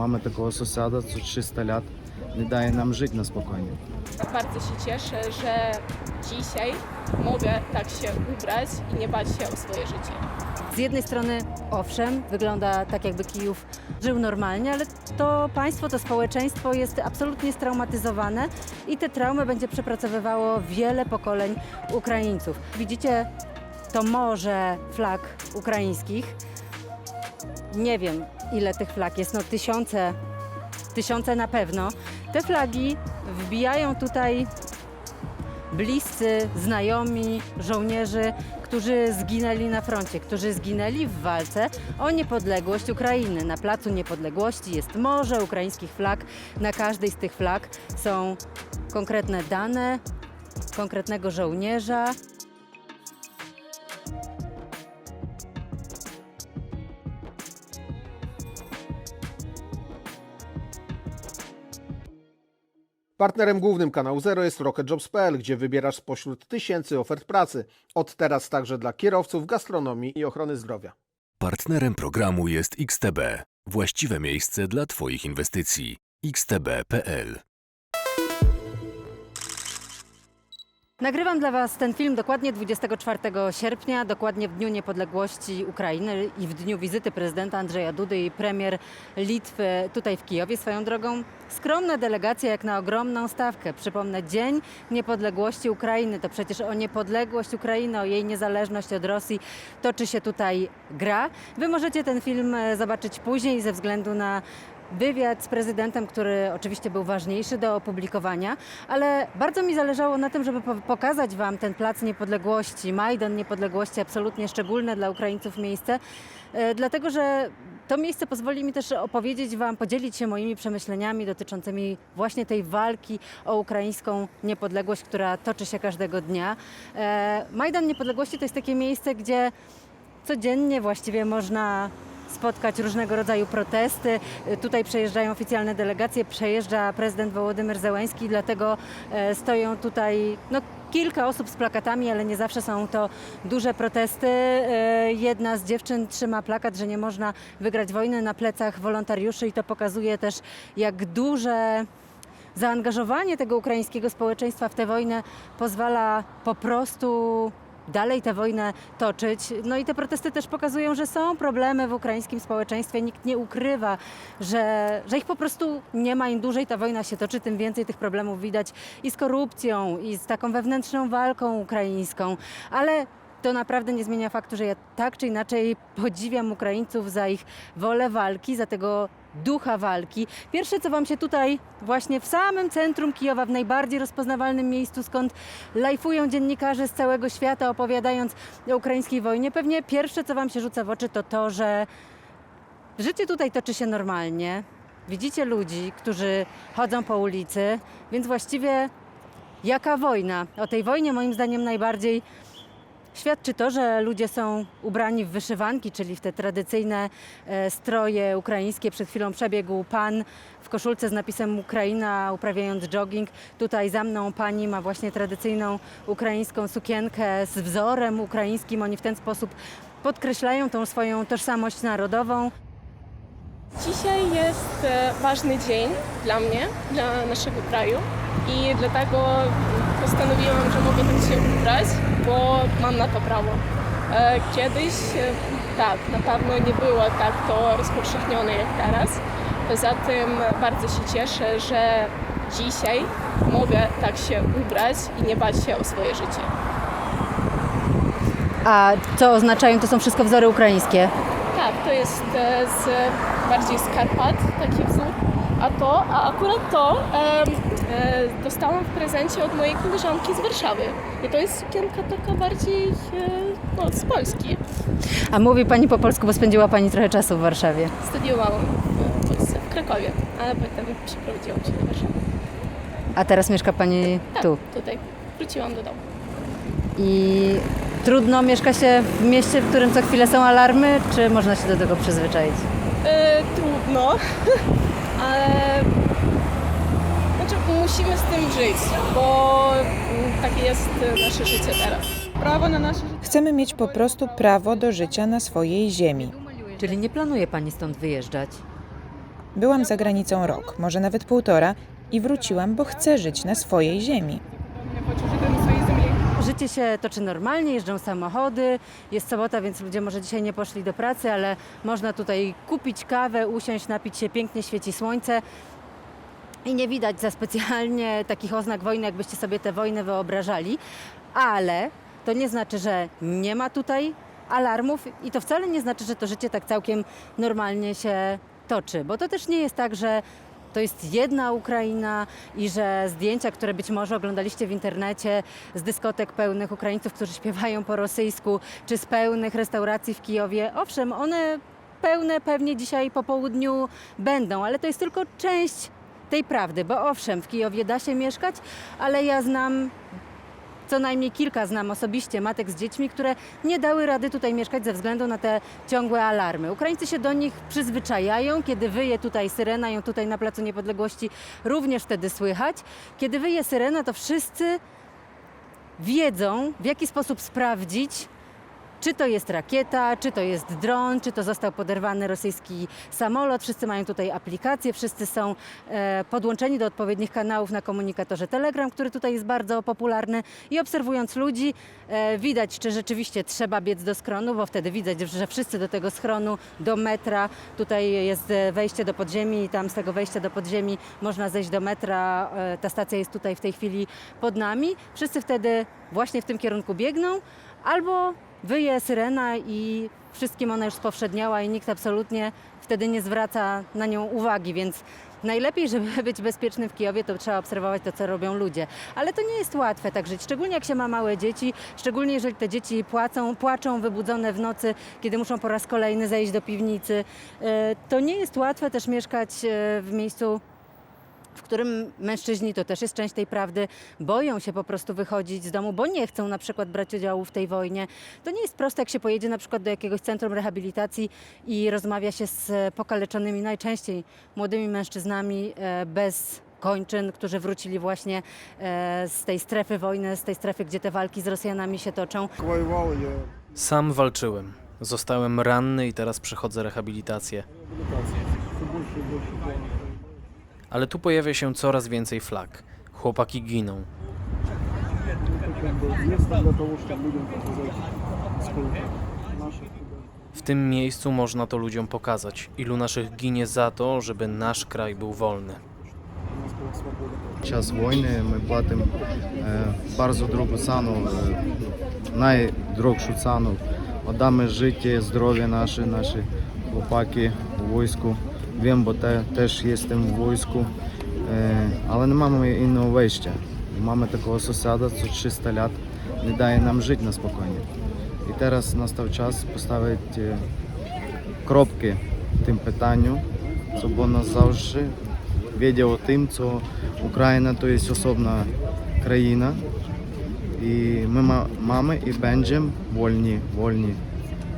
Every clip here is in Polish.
mamy takiego sąsiada, co 300 lat nie daje nam żyć na spokojnie. Bardzo się cieszę, że dzisiaj mogę tak się ubrać i nie bać się o swoje życie. Z jednej strony, owszem, wygląda tak, jakby Kijów żył normalnie, ale to państwo, to społeczeństwo jest absolutnie straumatyzowane i te traumy będzie przepracowywało wiele pokoleń Ukraińców. Widzicie to morze flag ukraińskich. Nie wiem, ile tych flag jest, no tysiące, tysiące na pewno. Te flagi wbijają tutaj bliscy, znajomi, żołnierzy, którzy zginęli na froncie, którzy zginęli w walce o niepodległość Ukrainy. Na Placu Niepodległości jest morze ukraińskich flag. Na każdej z tych flag są konkretne dane konkretnego żołnierza. Partnerem głównym kanału Zero jest RocketJobs.pl, gdzie wybierasz spośród tysięcy ofert pracy. Od teraz także dla kierowców, gastronomii i ochrony zdrowia. Partnerem programu jest XTB, właściwe miejsce dla Twoich inwestycji. xtb.pl Nagrywam dla Was ten film dokładnie 24 sierpnia, dokładnie w Dniu Niepodległości Ukrainy i w dniu wizyty prezydenta Andrzeja Dudy i premier Litwy tutaj w Kijowie. Swoją drogą skromna delegacja jak na ogromną stawkę. Przypomnę, Dzień Niepodległości Ukrainy. To przecież o niepodległość Ukrainy, o jej niezależność od Rosji toczy się tutaj gra. Wy możecie ten film e, zobaczyć później ze względu na wywiad z prezydentem, który oczywiście był ważniejszy do opublikowania, ale bardzo mi zależało na tym, żeby po- pokazać Wam ten plac niepodległości, Majdan Niepodległości, absolutnie szczególne dla Ukraińców miejsce, e, dlatego że to miejsce pozwoli mi też opowiedzieć Wam, podzielić się moimi przemyśleniami dotyczącymi właśnie tej walki o ukraińską niepodległość, która toczy się każdego dnia. E, Majdan Niepodległości to jest takie miejsce, gdzie codziennie właściwie można spotkać różnego rodzaju protesty. Y, Tutaj przejeżdżają oficjalne delegacje, przejeżdża prezydent Wołodymyr Zełański, dlatego e, stoją tutaj no, kilka osób z plakatami, ale nie zawsze są to duże protesty. E, Jedna z dziewczyn trzyma plakat, że nie można wygrać wojny na plecach wolontariuszy i to pokazuje też, jak duże zaangażowanie tego ukraińskiego społeczeństwa w tę wojnę pozwala po prostu dalej tę wojnę toczyć. No i te protesty też pokazują, że są problemy w ukraińskim społeczeństwie. Nikt nie ukrywa, że, że ich po prostu nie ma. Im dłużej ta wojna się toczy, tym więcej tych problemów widać i z korupcją, i z taką wewnętrzną walką ukraińską. Ale to naprawdę nie zmienia faktu, że ja tak czy inaczej podziwiam Ukraińców za ich wolę walki, za tego ducha walki. Pierwsze, co Wam się tutaj, właśnie w samym centrum Kijowa, w najbardziej rozpoznawalnym miejscu, skąd lajfują dziennikarze z całego świata, opowiadając o ukraińskiej wojnie, pewnie pierwsze, co Wam się rzuca w oczy, to to, że życie tutaj toczy się normalnie. Widzicie ludzi, którzy chodzą po ulicy, więc właściwie jaka wojna? O tej wojnie moim zdaniem najbardziej Świadczy to, że ludzie są ubrani w wyszywanki, czyli w te tradycyjne e, stroje ukraińskie. Przed chwilą przebiegł pan w koszulce z napisem Ukraina, uprawiając jogging. Tutaj za mną pani ma właśnie tradycyjną ukraińską sukienkę z wzorem ukraińskim. Oni w ten sposób podkreślają tą swoją tożsamość narodową. Dzisiaj jest e, ważny dzień dla mnie, dla naszego kraju i dlatego postanowiłam, że mogę tak się ubrać, bo mam na to prawo. E, Kiedyś e, tak, na pewno nie było tak to rozpowszechnione jak teraz. Poza tym bardzo się cieszę, że dzisiaj mogę tak się ubrać i nie bać się o swoje życie. A co oznaczają, to są wszystko wzory ukraińskie. Tak, to jest e, z, bardziej z Karpat taki wzór, a to, a akurat to em, dostałam w prezencie od mojej koleżanki z Warszawy. I to jest sukienka taka bardziej e, no, z Polski. A mówi pani po polsku, bo spędziła pani trochę czasu w Warszawie. Studiowałam w Polsce, w Krakowie, ale potem przeprowadziłam się do Warszawy. A teraz mieszka pani Tak, tu. tutaj. Wróciłam do domu. I trudno mieszka się w mieście, w którym co chwilę są alarmy, czy można się do tego przyzwyczaić? E, trudno, ale musimy z tym żyć, bo mm, takie jest e, nasze życie teraz. Prawo na nasze życie. Chcemy mieć po prostu prawo do życia na swojej ziemi. Czyli nie planuje pani stąd wyjeżdżać? Byłam za granicą rok, może nawet półtora, i wróciłam, bo chcę żyć na swojej ziemi. Życie się toczy normalnie, jeżdżą samochody, jest sobota, więc ludzie może dzisiaj nie poszli do pracy, ale można tutaj kupić kawę, usiąść, napić się pięknie, świeci słońce. I nie widać za specjalnie takich oznak wojny, jakbyście sobie tę wojnę wyobrażali, ale to nie znaczy, że nie ma tutaj alarmów i to wcale nie znaczy, że to życie tak całkiem normalnie się toczy, bo to też nie jest tak, że to jest jedna Ukraina i że zdjęcia, które być może oglądaliście w internecie z dyskotek pełnych Ukraińców, którzy śpiewają po rosyjsku, czy z pełnych restauracji w Kijowie, owszem, one pełne pewnie dzisiaj po południu będą, ale to jest tylko część tej prawdy, bo owszem, w Kijowie da się mieszkać, ale ja znam co najmniej kilka znam osobiście matek z dziećmi, które nie dały rady tutaj mieszkać ze względu na te ciągłe alarmy. Ukraińcy się do nich przyzwyczajają, kiedy wyje tutaj syrena, ją tutaj na Placu Niepodległości również wtedy słychać. Kiedy wyje syrena, to wszyscy wiedzą, w jaki sposób sprawdzić, czy to jest rakieta, czy to jest dron, czy to został poderwany rosyjski samolot. Wszyscy mają tutaj aplikacje, wszyscy są e, podłączeni do odpowiednich kanałów na komunikatorze Telegram, który tutaj jest bardzo popularny. I obserwując ludzi, e, widać, czy rzeczywiście trzeba biec do schronu, bo wtedy widać, że wszyscy do tego schronu, do metra. Tutaj jest e, wejście do podziemi i tam z tego wejścia do podziemi można zejść do metra. Ta stacja jest tutaj w tej chwili pod nami. Wszyscy wtedy właśnie w tym kierunku biegną albo wyje syrena i wszystkim ona już spowszedniała i nikt absolutnie wtedy nie zwraca na nią uwagi, więc najlepiej, żeby być bezpiecznym w Kijowie, to trzeba obserwować to, co robią ludzie. Ale to nie jest łatwe tak żyć, szczególnie jak się ma małe dzieci, szczególnie jeżeli te dzieci płacą, płaczą wybudzone w nocy, kiedy muszą po raz kolejny zejść do piwnicy. E, To nie jest łatwe też mieszkać e, w miejscu w którym mężczyźni, to też jest część tej prawdy, boją się po prostu wychodzić z domu, bo nie chcą na przykład brać udziału w tej wojnie. To nie jest proste, jak się pojedzie na przykład do jakiegoś centrum rehabilitacji i rozmawia się z pokaleczonymi, najczęściej młodymi mężczyznami e, bez kończyn, którzy wrócili właśnie e, z tej strefy wojny, z tej strefy, gdzie te walki z Rosjanami się toczą. Sam walczyłem. Zostałem ranny i teraz przechodzę rehabilitację. Rehabilitację Ale tu pojawia się coraz więcej flag. Chłopaki giną. Это как бы место для того, чтобы людям показать, сколько наших ребят. W tym miejscu można to ludziom pokazać, ilu naszych ginie za to, żeby nasz kraj był wolny. У нас была свобода. час війни ми платимо е, bardzo другу ціну, е, найдорожчу ціну. Отдаме життя, здоров'я наше, наші хлопаки у війську. Wiem, bo te, też jestem w wojsku, e, ale nie mamy innego wejścia. Mamy takiego sąsiada, co 300 lat nie daje nam żyć na spokojnie. I teraz nastał czas postawić e, kropki w tym pytaniu, żeby nas zawsze wiedział o tym, co Ukraina to jest osobna kraina i my ma, mamy i będziemy wolni, wolni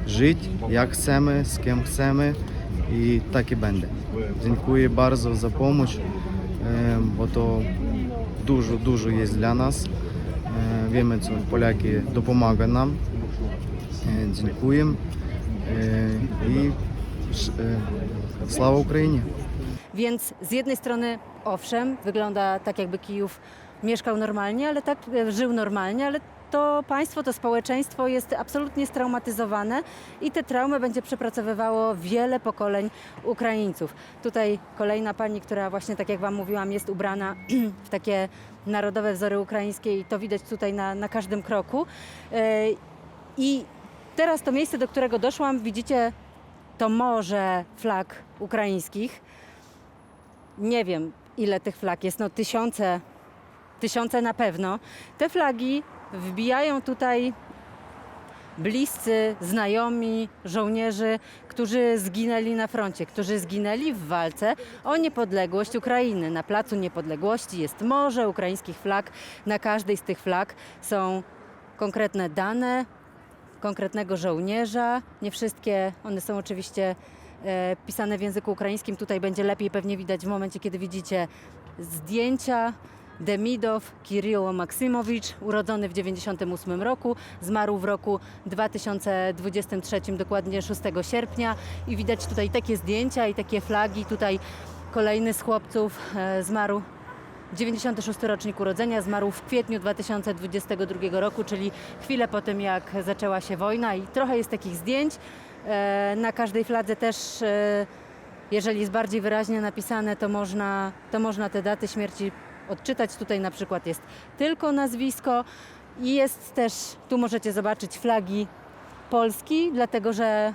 żyć jak i tak i będę. Dziękuję bardzo za pomoc, e, bo to dużo, dużo jest dla nas. E, wiemy, co Polaki pomagają nam. E, dziękuję i sława Ukrainie. Więc z jednej strony, owszem, wygląda tak, jakby Kijów mieszkał normalnie, ale tak, żył normalnie, ale to państwo, to społeczeństwo jest absolutnie straumatyzowane i te traumy będzie przepracowywało wiele pokoleń Ukraińców. Tutaj kolejna pani, która właśnie, tak jak Wam mówiłam, jest ubrana w takie narodowe wzory ukraińskie i to widać tutaj na, na każdym kroku. E, I teraz to miejsce, do którego doszłam, widzicie to morze flag ukraińskich nie wiem ile tych flag jest, no tysiące, tysiące na pewno. Te flagi wbijają tutaj bliscy, znajomi żołnierzy, którzy zginęli na froncie, którzy zginęli w walce o niepodległość Ukrainy. Na Placu Niepodległości jest morze ukraińskich flag. Na każdej z tych flag są konkretne dane konkretnego żołnierza. Nie wszystkie, one są oczywiście e, pisane w języku ukraińskim. Tutaj będzie lepiej pewnie widać w momencie, kiedy widzicie zdjęcia. Demidow Kirill Maksymowicz, urodzony w 1998 roku, zmarł w roku 2023, dokładnie 6 sierpnia. I widać tutaj takie zdjęcia i takie flagi. Tutaj kolejny z chłopców e, zmarł 96 rocznik urodzenia, zmarł w kwietniu 2022 roku, czyli chwilę po tym, jak zaczęła się wojna i trochę jest takich zdjęć. E, Na każdej fladze też, e, jeżeli jest bardziej wyraźnie napisane, to można, to można te daty śmierci odczytać. Tutaj na przykład jest tylko nazwisko i jest też, tu możecie zobaczyć flagi Polski, dlatego że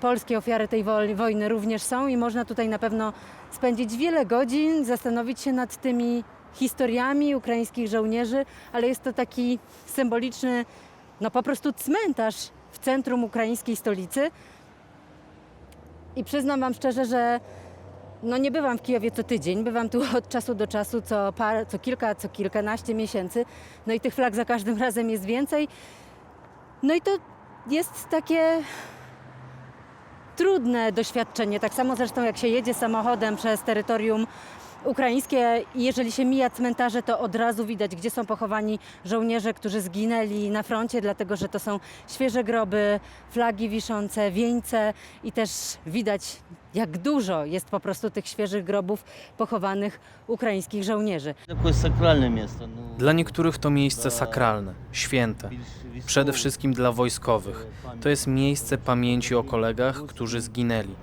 polskie ofiary tej woj- wojny również są i można tutaj na pewno spędzić wiele godzin, zastanowić się nad tymi historiami ukraińskich żołnierzy, ale jest to taki symboliczny, no po prostu cmentarz w centrum ukraińskiej stolicy. I przyznam Wam szczerze, że no nie bywam w Kijowie co tydzień, bywam tu od czasu do czasu, co, par, co kilka, co kilkanaście miesięcy. No i tych flag za każdym razem jest więcej. No i to jest takie trudne doświadczenie. Tak samo zresztą jak się jedzie samochodem przez terytorium ukraińskie. Jeżeli się mija cmentarze, to od razu widać, gdzie są pochowani żołnierze, którzy zginęli na froncie, dlatego że to są świeże groby, flagi wiszące, wieńce i też widać, jak dużo jest po prostu tych świeżych grobów pochowanych ukraińskich żołnierzy. Dla niektórych to miejsce sakralne, święte, przede wszystkim dla wojskowych. To jest miejsce pamięci o kolegach, którzy zginęli.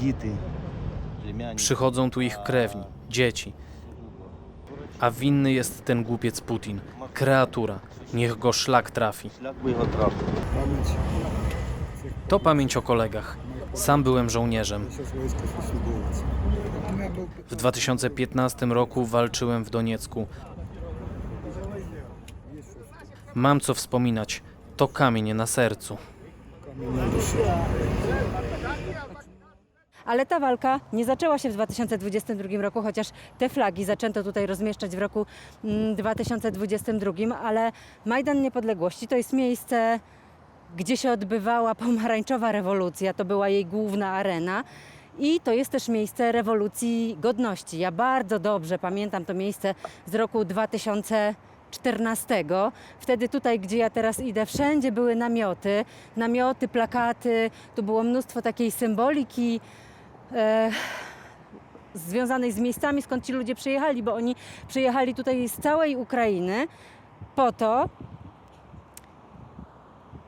Dzieci, Przychodzą tu ich krewni, dzieci. A winny jest ten głupiec Putin, kreatura. Niech go szlak trafi. To pamięć o kolegach. Sam byłem żołnierzem. W 2015 roku walczyłem w Doniecku. Mam co wspominać. To kamienie na sercu ale ta walka nie zaczęła się w 2022 roku, chociaż te flagi zaczęto tutaj rozmieszczać w roku mm, 2022, ale Majdan Niepodległości to jest miejsce, gdzie się odbywała pomarańczowa rewolucja, to była jej główna arena. I to jest też miejsce rewolucji godności. Ja bardzo dobrze pamiętam to miejsce z roku 2014, Wtedy tutaj, gdzie ja teraz idę, wszędzie były namioty, namioty, plakaty, tu było mnóstwo takiej symboliki e, związanej z miejscami, skąd ci ludzie przyjechali, bo oni przyjechali tutaj z całej Ukrainy po to,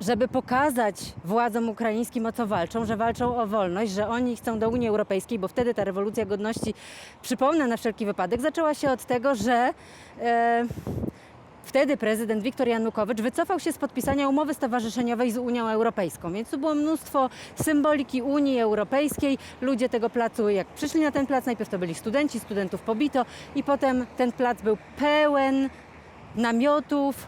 żeby pokazać władzom ukraińskim, o co walczą, że walczą o wolność, że oni chcą do Unii Europejskiej, bo wtedy ta rewolucja godności, przypomnę na wszelki wypadek, zaczęła się od tego, że e, wtedy prezydent Wiktor Janukowycz wycofał się z podpisania umowy stowarzyszeniowej z Unią Europejską, więc tu było mnóstwo symboliki Unii Europejskiej. Ludzie tego placu, jak przyszli na ten plac, najpierw to byli studenci, studentów pobito i potem ten plac był pełen namiotów,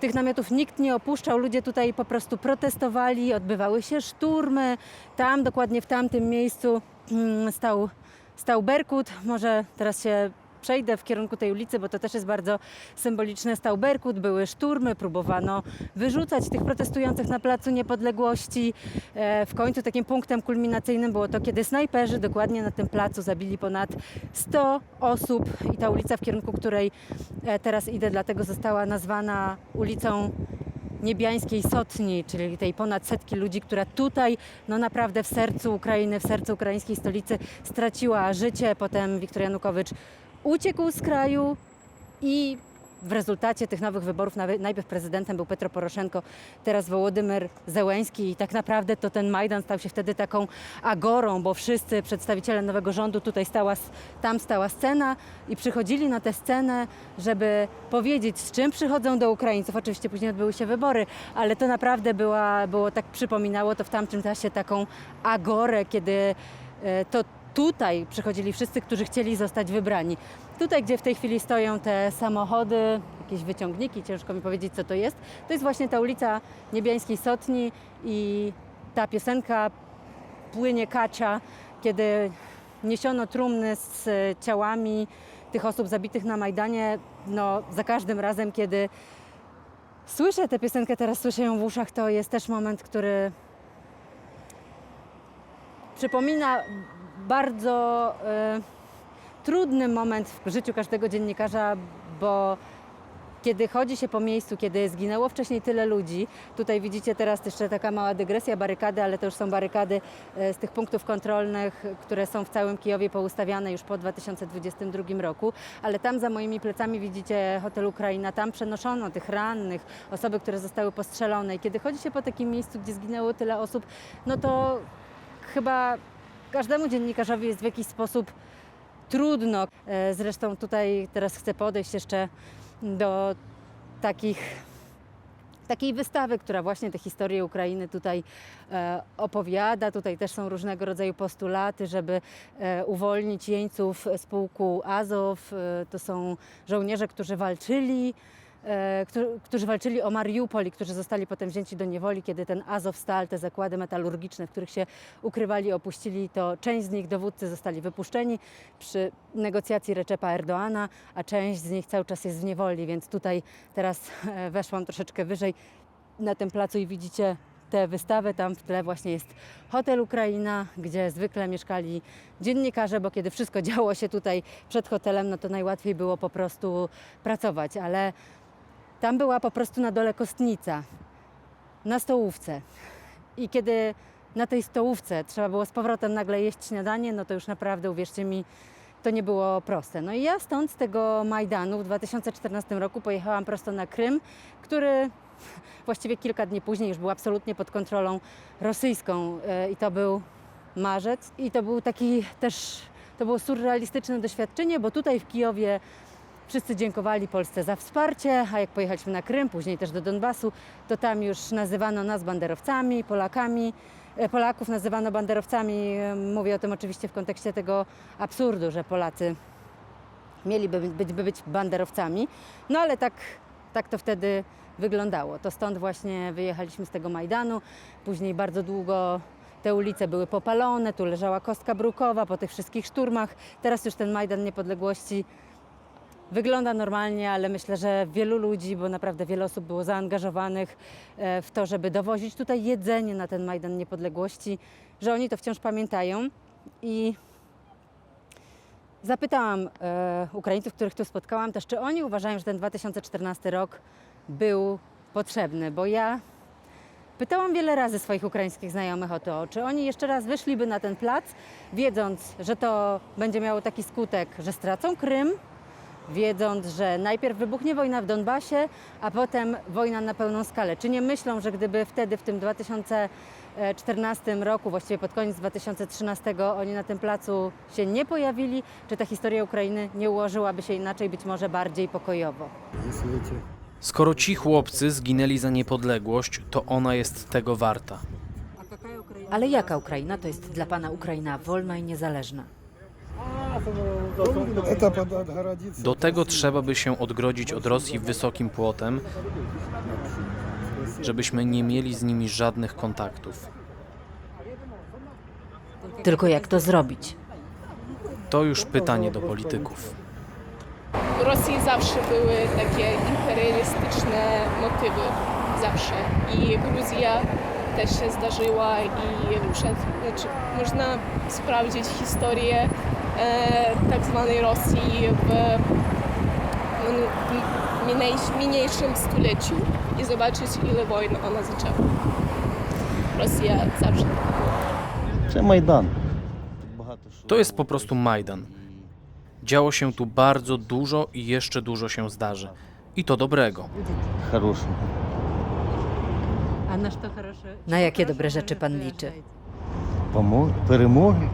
tych namiotów nikt nie opuszczał, ludzie tutaj po prostu protestowali, odbywały się szturmy. Tam, dokładnie w tamtym miejscu mm, stał, stał Berkut. Może teraz się przejdę w kierunku tej ulicy, bo to też jest bardzo symboliczne. Stał Berkut, były szturmy, próbowano wyrzucać tych protestujących na Placu Niepodległości. E, W końcu takim punktem kulminacyjnym było to, kiedy snajperzy dokładnie na tym placu zabili ponad 100 osób i ta ulica, w kierunku której e, teraz idę, dlatego została nazwana ulicą Niebiańskiej Sotni, czyli tej ponad setki ludzi, która tutaj, no naprawdę w sercu Ukrainy, w sercu ukraińskiej stolicy straciła życie. Potem Wiktor Janukowycz uciekł z kraju i w rezultacie tych nowych wyborów najpierw prezydentem był Petro Poroszenko, teraz Wołodymyr Zełęński i tak naprawdę to ten Majdan stał się wtedy taką agorą, bo wszyscy przedstawiciele nowego rządu tutaj stała, tam stała scena i przychodzili na tę scenę, żeby powiedzieć z czym przychodzą do Ukraińców. Oczywiście później odbyły się wybory, ale to naprawdę była, było tak przypominało to w tamtym czasie taką agorę, kiedy e, to tutaj przychodzili wszyscy, którzy chcieli zostać wybrani. Tutaj, gdzie w tej chwili stoją te samochody, jakieś wyciągniki, ciężko mi powiedzieć, co to jest, to jest właśnie ta ulica Niebiańskiej Sotni i ta piosenka Płynie Kacia, kiedy niesiono trumny z ciałami tych osób zabitych na Majdanie, no za każdym razem, kiedy słyszę tę piosenkę, teraz słyszę ją w uszach, to jest też moment, który przypomina bardzo e, trudny moment w życiu każdego dziennikarza, bo kiedy chodzi się po miejscu, kiedy zginęło wcześniej tyle ludzi, tutaj widzicie teraz jeszcze taka mała dygresja, barykady, ale to już są barykady e, z tych punktów kontrolnych, które są w całym Kijowie poustawiane już po 2022 roku, ale tam za moimi plecami widzicie hotel Ukraina, tam przenoszono tych rannych, osoby, które zostały postrzelone. I kiedy chodzi się po takim miejscu, gdzie zginęło tyle osób, no to chyba każdemu dziennikarzowi jest w jakiś sposób trudno. E, Zresztą tutaj teraz chcę podejść jeszcze do takich, takiej wystawy, która właśnie tę historię Ukrainy tutaj e, opowiada. Tutaj też są różnego rodzaju postulaty, żeby e, uwolnić jeńców z pułku Azow. To są żołnierze, którzy walczyli. E, którzy- walczyli o Mariupol i którzy zostali potem wzięci do niewoli, kiedy ten Azovstal, te zakłady metalurgiczne, w których się ukrywali, opuścili, to część z nich dowódcy zostali wypuszczeni przy negocjacji Recepa Erdoana, a część z nich cały czas jest w niewoli, więc tutaj teraz e, weszłam troszeczkę wyżej na tym placu i widzicie tę wystawę. Tam w tle właśnie jest hotel Ukraina, gdzie zwykle mieszkali dziennikarze, bo kiedy wszystko działo się tutaj przed hotelem, no to najłatwiej było po prostu pracować, ale tam była po prostu na dole kostnica, na stołówce. I kiedy na tej stołówce trzeba było z powrotem nagle jeść śniadanie, no to już naprawdę, uwierzcie mi, to nie było proste. No i ja stąd z tego Majdanu w 2014 roku pojechałam prosto na Krym, który właściwie kilka dni później już był absolutnie pod kontrolą rosyjską e, i to był marzec i to był taki też, to było surrealistyczne doświadczenie, bo tutaj w Kijowie Wszyscy dziękowali Polsce za wsparcie, a jak pojechaliśmy na Krym, później też do Donbasu, to tam już nazywano nas banderowcami, Polakami. E, Polaków nazywano banderowcami. E, Mówię o tym oczywiście w kontekście tego absurdu, że Polacy mieliby być, by być banderowcami. No ale tak, tak to wtedy wyglądało. To stąd właśnie wyjechaliśmy z tego Majdanu. Później bardzo długo te ulice były popalone, tu leżała kostka brukowa po tych wszystkich szturmach. Teraz już ten Majdan Niepodległości wygląda normalnie, ale myślę, że wielu ludzi, bo naprawdę wiele osób było zaangażowanych e, w to, żeby dowozić tutaj jedzenie na ten Majdan Niepodległości, że oni to wciąż pamiętają. I Zapytałam e, Ukraińców, których tu spotkałam, też czy oni uważają, że ten 2014 rok był potrzebny, bo ja pytałam wiele razy swoich ukraińskich znajomych o to, czy oni jeszcze raz wyszliby na ten plac, wiedząc, że to będzie miało taki skutek, że stracą Krym, wiedząc, że najpierw wybuchnie wojna w Donbasie, a potem wojna na pełną skalę. Czy nie myślą, że gdyby wtedy, w tym 2014 roku, właściwie pod koniec 2013, oni na tym placu się nie pojawili, czy ta historia Ukrainy nie ułożyłaby się inaczej, być może bardziej pokojowo? Skoro ci chłopcy zginęli za niepodległość, to ona jest tego warta. Ale jaka Ukraina? To jest dla Pana Ukraina wolna i niezależna. Do tego trzeba by się odgrodzić od Rosji wysokim płotem, żebyśmy nie mieli z nimi żadnych kontaktów. Tylko jak to zrobić? To już pytanie do polityków. W Rosji zawsze były takie imperialistyczne motywy. Zawsze. I Gruzja też się zdarzyła i przed, znaczy, można sprawdzić historię tak zwanej Rosji w min- minejsz- mniejszym stuleciu i zobaczyć ile wojen ona zaczęła. Rosja zawsze Це Майдан. Тут багато що. To jest po prostu Majdan. Działo się tu bardzo dużo i jeszcze dużo się zdarzy. I to dobrego. Хорошого. Na jakie dobre rzeczy Pan liczy? Помо- Перемоги.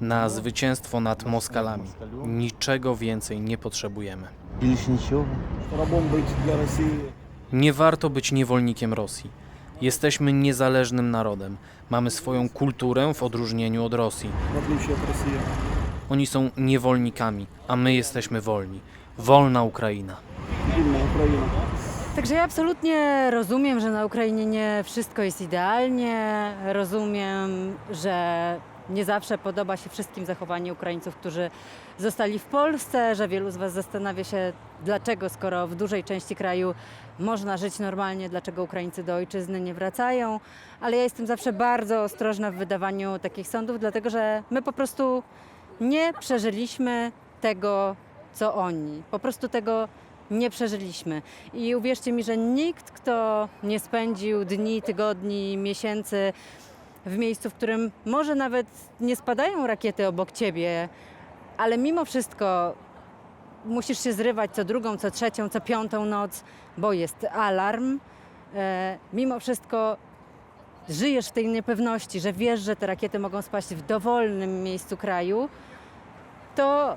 na zwycięstwo nad Moskalami. Niczego więcej nie potrzebujemy. Nie warto być niewolnikiem Rosji. Jesteśmy niezależnym narodem. Mamy swoją kulturę w odróżnieniu od Rosji. Oni są niewolnikami, a my jesteśmy wolni. Wolna Ukraina. Także ja absolutnie rozumiem, że na Ukrainie nie wszystko jest idealnie. Rozumiem, że nie zawsze podoba się wszystkim zachowanie Ukraińców, którzy zostali w Polsce, że wielu z Was zastanawia się, dlaczego, skoro w dużej części kraju można żyć normalnie, dlaczego Ukraińcy do ojczyzny nie wracają. Ale ja jestem zawsze bardzo ostrożna w wydawaniu takich sądów, dlatego że my po prostu nie przeżyliśmy tego, co oni. Po prostu tego nie przeżyliśmy. I uwierzcie mi, że nikt, kto nie spędził dni, tygodni, miesięcy w miejscu, w którym może nawet nie spadają rakiety obok ciebie, ale mimo wszystko musisz się zrywać co drugą, co trzecią, co piątą noc, bo jest alarm. E, mimo wszystko żyjesz w tej niepewności, że wiesz, że te rakiety mogą spaść w dowolnym miejscu kraju, to,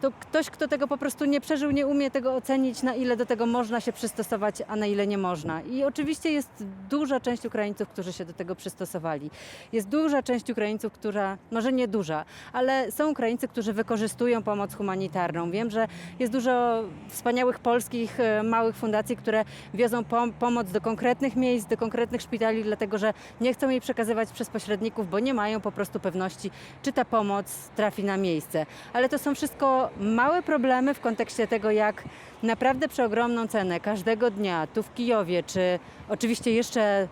to ktoś, kto tego po prostu nie przeżył, nie umie tego ocenić, na ile do tego można się przystosować, a na ile nie można. I oczywiście jest duża część Ukraińców, którzy się do tego przystosowali. Jest duża część Ukraińców, która, może nie duża, ale są Ukraińcy, którzy wykorzystują pomoc humanitarną. Wiem, że jest dużo wspaniałych polskich e, małych fundacji, które wiozą pom- pomoc do konkretnych miejsc, do konkretnych szpitali, dlatego że nie chcą jej przekazywać przez pośredników, bo nie mają po prostu pewności, czy ta pomoc trafi na miejsce. Ale to są wszystko małe problemy w kontekście tego, jak naprawdę przeogromną cenę każdego dnia tu w Kijowie, czy oczywiście jeszcze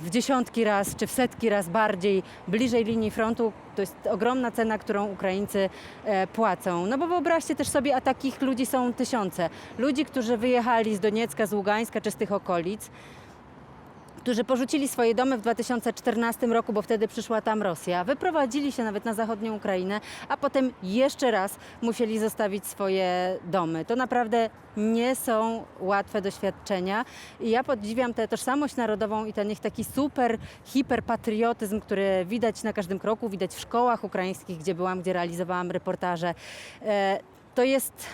w dziesiątki raz, czy w setki raz bardziej bliżej linii frontu. To jest ogromna cena, którą Ukraińcy e, płacą. No bo wyobraźcie też sobie, a takich ludzi są tysiące. Ludzi, którzy wyjechali z Doniecka, z Ługańska czy z tych okolic, którzy porzucili swoje domy w 2014 roku, bo wtedy przyszła tam Rosja, wyprowadzili się nawet na zachodnią Ukrainę, a potem jeszcze raz musieli zostawić swoje domy. To naprawdę nie są łatwe doświadczenia i ja podziwiam tę tożsamość narodową i ten ich taki super hiperpatriotyzm, który widać na każdym kroku, widać w szkołach ukraińskich, gdzie byłam, gdzie realizowałam reportaże. E, To jest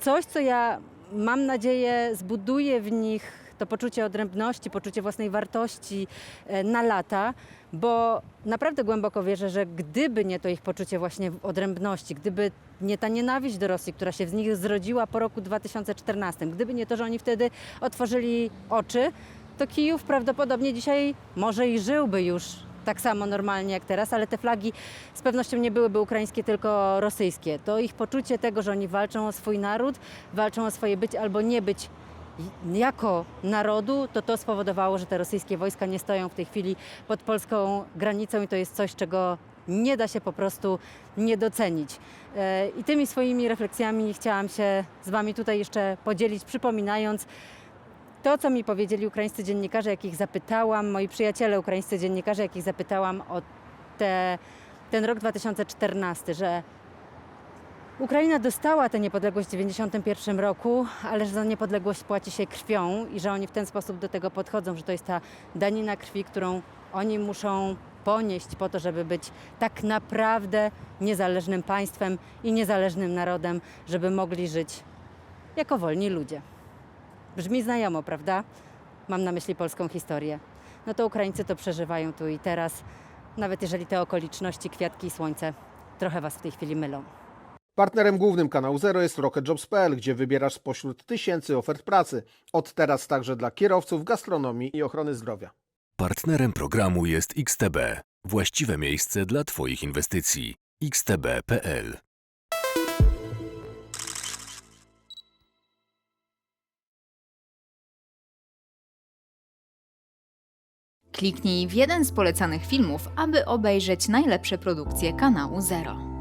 coś, co ja mam nadzieję zbuduje w nich to poczucie odrębności, poczucie własnej wartości e, na lata, bo naprawdę głęboko wierzę, że gdyby nie to ich poczucie właśnie odrębności, gdyby nie ta nienawiść do Rosji, która się z nich zrodziła po roku 2014, gdyby nie to, że oni wtedy otworzyli oczy, to Kijów prawdopodobnie dzisiaj może i żyłby już tak samo normalnie jak teraz, ale te flagi z pewnością nie byłyby ukraińskie, tylko rosyjskie. To ich poczucie tego, że oni walczą o swój naród, walczą o swoje być albo nie być jako narodu, to to spowodowało, że te rosyjskie wojska nie stoją w tej chwili pod polską granicą i to jest coś, czego nie da się po prostu nie docenić. E, I tymi swoimi refleksjami chciałam się z Wami tutaj jeszcze podzielić, przypominając to, co mi powiedzieli ukraińscy dziennikarze, jakich zapytałam, moi przyjaciele ukraińscy dziennikarze, jakich zapytałam o te, ten rok 2014, że Ukraina dostała tę niepodległość w 1991 roku, ale że za niepodległość płaci się krwią i że oni w ten sposób do tego podchodzą, że to jest ta danina krwi, którą oni muszą ponieść po to, żeby być tak naprawdę niezależnym państwem i niezależnym narodem, żeby mogli żyć jako wolni ludzie. Brzmi znajomo, prawda? Mam na myśli polską historię. No to Ukraińcy to przeżywają tu i teraz, nawet jeżeli te okoliczności, kwiatki i słońce trochę Was w tej chwili mylą. Partnerem głównym kanału Zero jest RocketJobs.pl, gdzie wybierasz spośród tysięcy ofert pracy. Od teraz także dla kierowców, gastronomii i ochrony zdrowia. Partnerem programu jest XTB, właściwe miejsce dla Twoich inwestycji. xtb.pl Kliknij w jeden z polecanych filmów, aby obejrzeć najlepsze produkcje kanału Zero.